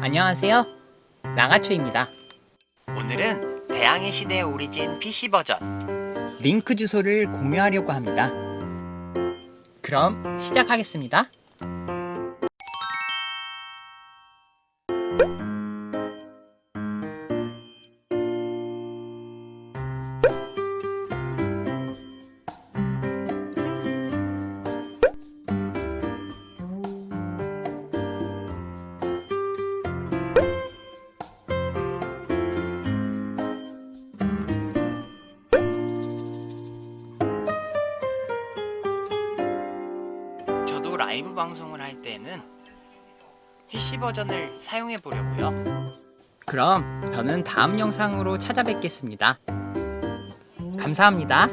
안녕하세요. 랑아초입니다. 오늘은 대항해 시대 오리진 PC 버전 링크 주소를 공유하려고 합니다. 그럼 시작하겠습니다. 라이브 방송을 할 때는 PC 버전을 사용해 보려고요. 그럼 저는 다음 영상으로 찾아뵙겠습니다. 감사합니다.